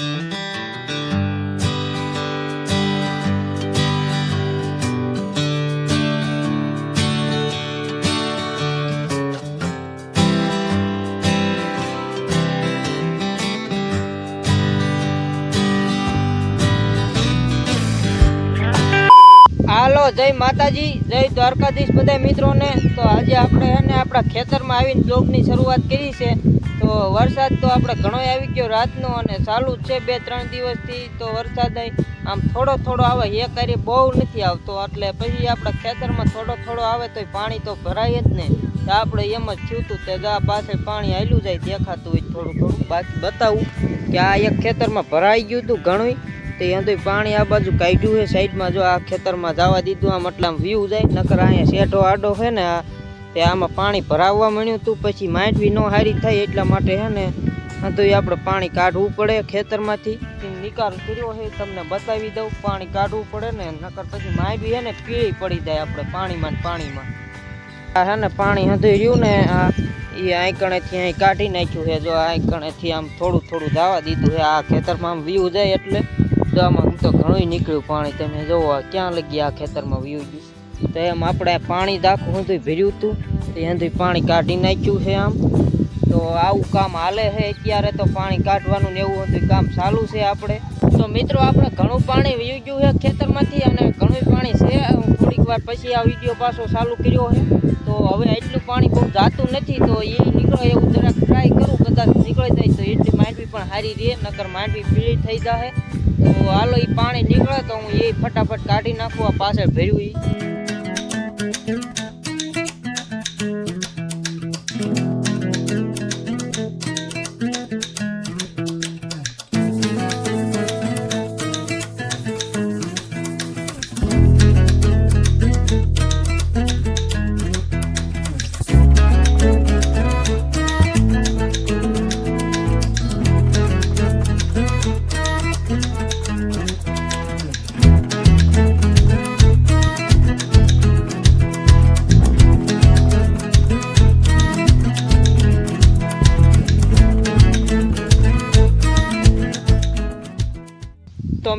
Mm-hmm. હાલો જય માતાજી, જય દ્વારકાધીશ બધા મિત્રોને. તો આજે આપણે એને આપણા ખેતરમાં આવીને બ્લોગની શરૂઆત કરી છે. તો વરસાદ તો આપણે ઘણો આવી ગયો રાતનો અને ચાલુ જ છે બે ત્રણ દિવસથી. તો વરસાદ આમ થોડો થોડો આવે, એ કરી બહુ નથી આવતો. એટલે પછી આપણા ખેતરમાં થોડો થોડો આવે તો પાણી તો ભરાય જ ને. તો આપણે એમ જ થયું હતું તે ગા પાસે પાણી હાલ્યું જાય, દેખાતું હોય થોડું થોડું બાકી બતાવું કે આ એક ખેતરમાં ભરાઈ ગયું હતું ઘણું તે તો પાણી આ બાજુ કાઢ્યું છે, સાઈડમાં જો આ ખેતરમાં જવા દીધું, આમ એટલામાં વ્યૂ જાય, નકર અહીંયા શેઠો આડો છે ને તે આમાં પાણી ભરાવવા મળ્યું હતું પછી માંડવી ન હારી થાય એટલા માટે છે ને તો એ આપણે પાણી કાઢવું પડે ખેતરમાંથી. નિકાલ કર્યો છે તમને બતાવી દઉં, પાણી કાઢવું પડે ને, નકર પછી માંડવી હે ને, પીળી પડી જાય આપણે પાણીમાં પાણીમાં. આ છે ને, પાણી હતું રહ્યું ને, આ એ આંકણેથી અહીં કાઢી નાખ્યું છે, જો આંકણેથી આમ થોડું થોડું જવા દીધું છે, આ ખેતરમાં આમ વ્યૂ જાય એટલે. આમાં આમ તો ઘણું નીકળ્યું, પાણી તમે જોવો ક્યાં લગી આ ખેતરમાં વ્યૂ ગયું તો એમ આપણે પાણી દાખવું હતું ભર્યું હતું તો એનાથી પાણી કાઢી નાખ્યું છે આમ. તો આવું કામ હાલે છે અત્યારે તો પાણી કાઢવાનું ને એવું હતું કામ ચાલુ છે આપણે. તો મિત્રો, આપણે ઘણું પાણી વહી ગયું છે ખેતરમાંથી અને ઘણું પાણી છે. હું થોડીક વાર પછી આ વીડિયો પાછો ચાલુ કર્યો છે. તો હવે એટલું પાણી બહુ જાતું નથી, તો એ નીકળે એવું જરાક ટ્રાય કરું, કદાચ નીકળી જાય તો એટલી માંડવી પણ સારી રહે, નકર માંડવી પીળી થઈ જાય તો હાલો એ પાણી નીકળે તો હું એ ફટાફટ કાઢી નાખું આ પાછળ ભર્યું ઈ.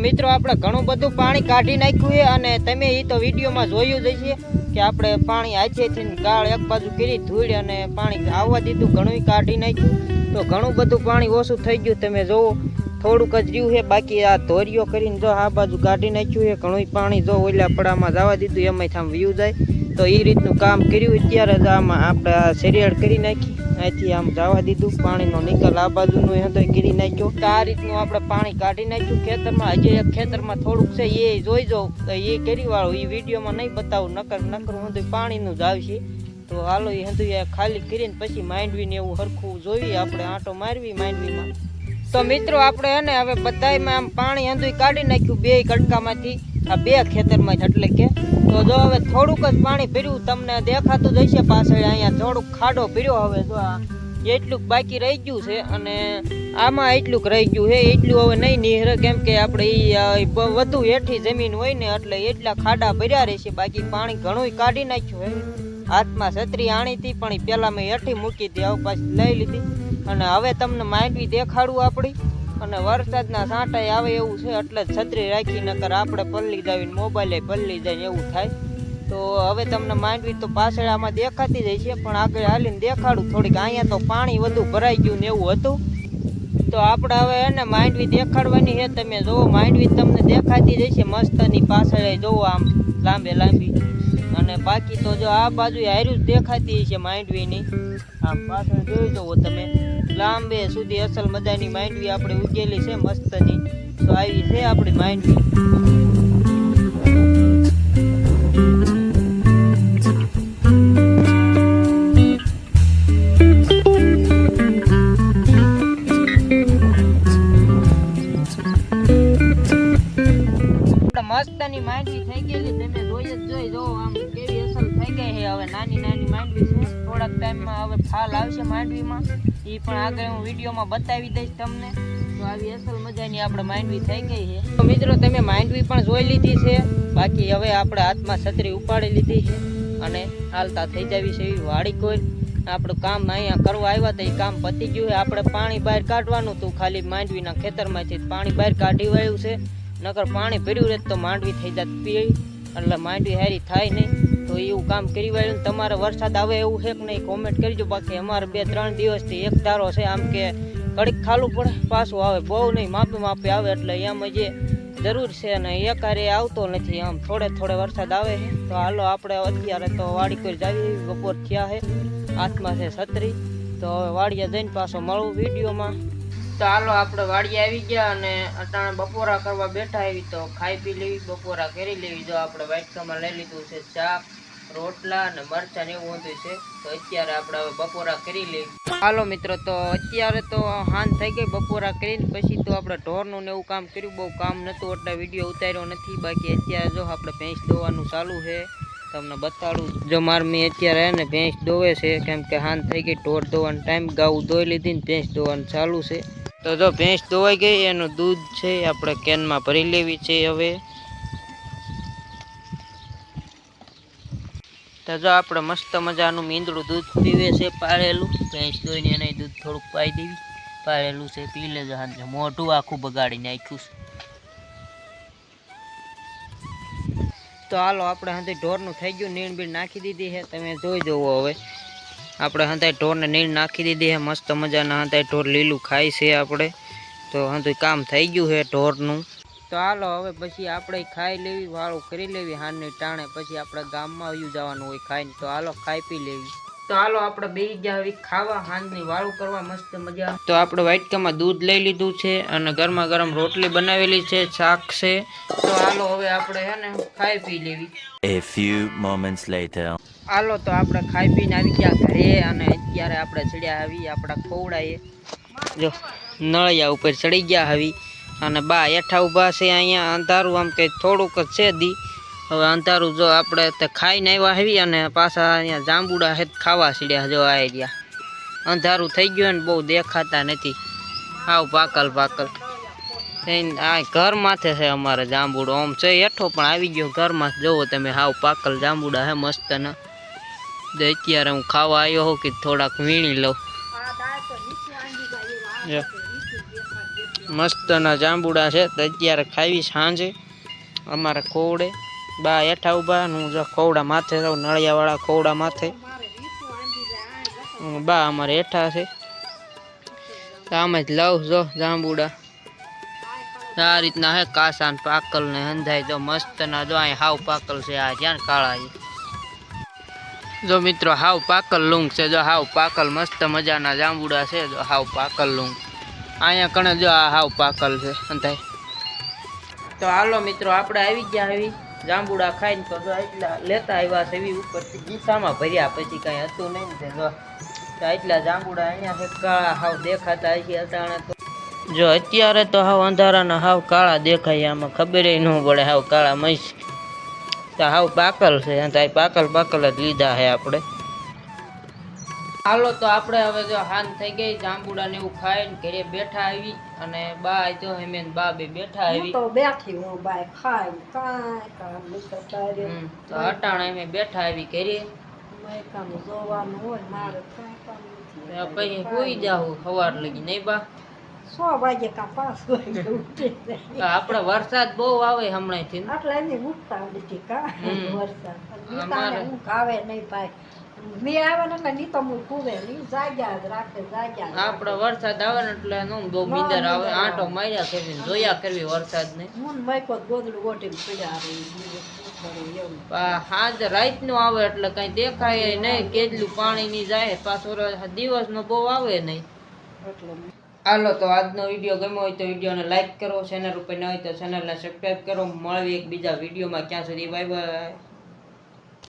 મિત્રો, આપણે ઘણું બધું પાણી કાઢી નાખ્યું છે અને તમે એ તો વિડીયોમાં જોયું જ છે કે આપણે પાણી આચેથી ગાળ એક બાજુ કરી ધૂળ અને પાણી આવવા દીધું ઘણું કાઢી નાખ્યું. તો ઘણું બધું પાણી ઓછું થઈ ગયું, તમે જોવો થોડુંક જ રહ્યું છે. બાકી આ ધોરીઓ કરીને જો આ બાજુ કાઢી નાખ્યું છે ઘણું પાણી જો ઓલા પડામાં જવા દીધું એમાં આમ વ્યૂ જાય. તો એ રીતનું કામ કર્યું અત્યારે જ આમાં આપણે શેરિયાળ કરી નાખી. અહીંથી આમ જવા દીધું, પાણીનો નિકાલ આ બાજુનો હતો, એ કરી નાખ્યો. તો આ રીતનું આપણે પાણી કાઢી નાખ્યું. ખેતરમાં હજી એક ખેતરમાં થોડુંક છે, એ જોઈ જાઉં તો એ કરી વાળો એ વિડીયોમાં નહીં બતાવું, નકર નકર હું પાણીનું જ આવશે. તો હાલો એ હતું ખાલી કરીને પછી માંડવીને એવું હરખું જોઈએ, આપણે આંટો મારવી માંડવીમાં. તો મિત્રો, આપણે એને હવે બધાયમાં આમ પાણી હંધુય કાઢી નાખ્યું બે કડકામાંથી. આ બે ખેતરમાં જ એટલે કે, તો જો હવે થોડુંક જ પાણી ભર્યું, તમને દેખાતું જ હશે પાછળ અહીંયા થોડુંક ખાડો ભર્યો હવે જો એટલું બાકી રહી ગયું છે અને આમાં એટલું રહી ગયું છે, એટલું હવે નહીં નીહરે, કેમ કે આપણે વધુ હેઠી જમીન હોય ને એટલે એટલા ખાડા ભર્યા રહેશે, બાકી પાણી ઘણું કાઢી નાખ્યું હે હાથમાં છત્રી આણી હતી, પણ પહેલાં મેં હેઠી મૂકી હતી હવે પાછી લઈ લીધી. અને હવે તમને માંડવી દેખાડું આપણી. અને વરસાદના સાંટા આવે એવું છે, એટલે છત્રી રાખી, નકર આપણે પલ્લી જાવીને મોબાઈલે પલ્લી જાય એવું થાય. તો હવે તમને માંડવી તો પાછળ આમાં દેખાતી જાય છે પણ આગળ હાલીને દેખાડું. થોડીક અહીંયા તો પાણી વધુ ભરાઈ ગયું ને એવું હતું. તો આપણે હવે એને માંડવી દેખાડવાની છે, તમે જુઓ, માંડવી તમને દેખાતી જાય છે મસ્તની પાછળ જોવો આમ લાંબે લાંબી. અને બાકી તો જો આ બાજુ હાર્યું જ દેખાતી છે માંડવીની. આમ પાછળ જોઈ જવો તમે, લાંબે સુધી અસલ મજાની માંડવી આપણે ઉગેલી છે મસ્તની. તો આવી છે આપણી માંડવી. માંડવીમાં. એ પણ આગળ હું વિડીયોમાં બતાવી દઈશ તમને. તો આવી અસલ મજાની આપણે માંડવી થઈ ગઈ છે. તો મિત્રો, તમે માંડવી પણ જોઈ લીધી છે. બાકી હવે આપણે હાથમાં છત્રી ઉપાડી લીધી છે. અને હાલતા થઈ જવી છે એવી વાડી કોઈ. આપણું કામ અહીંયા કરવા આવ્યા હતા એ કામ પતી ગયું છે. આપણે પાણી બહાર કાઢવાનું હતું. ખાલી માંડવીના ખેતરમાંથી પાણી બહાર કાઢી વાળ્યું છે. નકર પાણી ભર્યું રહે તો માંડવી થઈ જાત પી એટલે માંડવી હારી થાય નહીં. તો એવું કામ કરી વાળ્યું તમારે વરસાદ આવે એવું છે કે નહીં કોમેન્ટ કરજો. બાકી અમારે બે ત્રણ દિવસથી એક ધારો છે, આમ કે કડીક ખાલું પડે, પાછું આવે. બહુ નહીં, માપે માપે આવે, એટલે એમાં જે જરૂર છે અને એકારે આવતો નથી. આમ થોડે થોડે વરસાદ આવે છે. તો હાલો, આપણે અત્યારે તો વાડી કરી જાવી બપોર થયા છે. હાથમાં છે છત્રી. તો હવે વાડીએ જઈને પાછો મળું વિડીયોમાં. તો હાલો, આપણે વાડીએ આવી ગયા અને અટાણે બપોરા કરવા બેઠા આવી. તો ખાઈ પી લેવી, બપોરા કરી લેવી. જો આપણે વાટકામાં લઈ લીધું છે, શાક. રોટલા અને મરચાં ને એવું બધું છે. તો અત્યારે આપણે હવે બપોરા કરી લઈએ. હાલો મિત્રો, તો અત્યારે તો હાન થઈ ગઈ, બપોરા કરીને પછી તો આપણે ઢોરનું ને એવું કામ કર્યું. બહુ કામ નહોતું, એટલે વીડિયો ઉતાર્યો નથી. બાકી અત્યારે જો આપણે ભેંસ દોવાનું ચાલુ છે, તમને બતાડું. જો મારમી અત્યારે ને ભેંસ દોવે છે, કેમ કે હાન થઈ ગઈ, ઢોર દોવાનો ટાઈમ, ગાઉ દોઈ લીધી ને ભેંસ દોવાનું ચાલુ છે. તો જો ભેંસ દોવાઈ ગઈ, એનું દૂધ છે, આપણે કેનમાં ભરી લેવી છે હવે. તો જો આપણે મસ્ત મજાનું મીંદડું દૂધ પીવે છે પાળેલું ભેંસ દોઈને એને દૂધ થોડુંક પાઈ દેવી. પાળેલું છે, પી લેજો હાંજે મોઢું આખું બગાડી નાખ્યું છે. તો હાલો, આપણે હાથે ઢોરનું થઈ ગયું, નીણ બીણ નાખી દીધી છે. તમે જોઈ જવો હવે. આપણે હાથે ઢોરને નીણ નાખી દીધી છે, મસ્ત મજાના હાથે ઢોર લીલું ખાય છે આપણે. તો હાથે કામ થઈ ગયું છે ઢોરનું. તો હાલો હવે પછી આપણે ખાઈ લેવી વાળું કરી લેવી હાનની ટાણે. પછી આપણે ગામમાં આવ્યું જવાનું હોય ખાઈને તો હાલો ખાઈ પી લેવી. તો હાલો આપણે બે ગયા હવે ખાવા હાંજની વાળું કરવા મસ્ત મજા. તો આપણે વાટકામાં દૂધ લઈ લીધું છે અને ગરમા ગરમ રોટલી બનાવેલી છે શાક છે. તો હાલો હવે આપણે હે ને ખાઈ પી લેવી. A few moments later. હાલો તો આપણે ખાઈ પીને આવી ગયા ઘરે અને અત્યારે આપણે ચડ્યા આવી આપણા ખોવડાએ. જો નળિયા ઉપર ચડી ગયા આવી અને બા હેઠા ઊભા છે અહીંયા અંધારું આમ કે થોડુંક જ છે દી. હવે અંધારું જો આપણે તે ખાઈને આવ્યા આવી અને પાછા અહીંયા જાંબુડા હેત ખાવા સીડ્યા જો આવી ગયા અંધારું થઈ ગયું ને બહુ દેખાતા નથી. હાવ પાકલ પાકલ થઈને આ ઘર માથે છે અમારે જાંબુડો. આમ છે હેઠો પણ આવી ગયો ઘરમાં જોવો તમે હાવ પાકલ જાંબુડા હે મસ્ત ને. અત્યારે હું ખાવા આવ્યો હોઉં કે થોડાક વીણી લઉં. મસ્તના જાંબુડા છે. તો અત્યારે ખાવી સાંજે અમારે ખોવડે. બા હેઠા ઊભા ને હું જો ખોવડા માથે રહું નળિયાવાળા ખોવડા માથે. હું બા અમારે હેઠા છે. તો આમ જ લઉં જો જાંબુડા. આ રીતના હે કાસા ને પાકલ ને હંધાય જો મસ્ત ના જો અહીં હાવ પાકલ છે આ જ્યાં કાળા છે. જો મિત્રો, હાવ પાકલ લુંગ છે. જો હાવ પાકલ મસ્ત મજાના જાંબુડા છે. જો હાવ પાકલ લુંગ. અહીંયા કણે જો આ હાવ પાકલ છે અંતાય તો હાલો મિત્રો, આપણે આવી ગયા આવી જાંબુડા ખાઈને તો એટલા લેતા આવ્યા છે એવી ઉપરથી ગીસામાં ભર્યા પછી કાંઈ હતું નહીં ને તે એટલા જાંબુડા અહીંયા છે કાળા હાવ દેખાતા હશે અટાણે તો. જો અત્યારે તો હાવ અંધારાના હાવ કાળા દેખાય, આમાં ખબર ન પડે હાવ કાળા મહીસ તો હાવ પાકલ છે ત્યાં પાકલ પાકલ જ લીધા છે આપણે. હાલો તો આપણે હવે જો હાન થઈ ગઈ જાંબુડા ને એવું ખાઈને ઘરે બેઠા આવી અને બા જો હેમેન બા બે બેઠા આવી. તો બેઠી હું બા ખાઈ કાઈ કામ નહીં કરતા રે તો અટાણે મે બેઠા આવી ઘરે. મે કામ જોવાનું હોય મારે કાઈ કામ નથી. પછી હોઈ જાવ સવાર લગી નહીં બા? સો વાગે કા પાંચ વાગે ઉઠી આપણે વરસાદ બહુ આવે હમણાંથી એટલે એની ઉઠતા નથી કા વરસાદ. અમારે- નીતાને ઊંઘ આવે નહીં ભાઈ. મેં આવે ને એટલે જાગ્યા જ રાખે જાગ્યા જ આપણે વરસાદ આવે ને એટલે નો બહુ નીંદર આવે આંટો માર્યા કરવી જોયા કરવી વરસાદને. હું મયકો ગોદડું ગોટીને પડ્યા એવું. હાજ રાત નો આવે એટલે કઈ દેખાય નહીં કેટલું પાણી ની જાય. પાછો દિવસ નો બહુ આવે નહીં. હાલો તો આજનો વીડિયો ગમ્યો હોય તો વિડીયોને લાઈક કરો ચેનલ ઉપર ન હોય તો ચેનલને સબસ્ક્રાઈબ કરો. મળવી એક બીજા વિડીયોમાં. ક્યાં સુધી બાય બાય.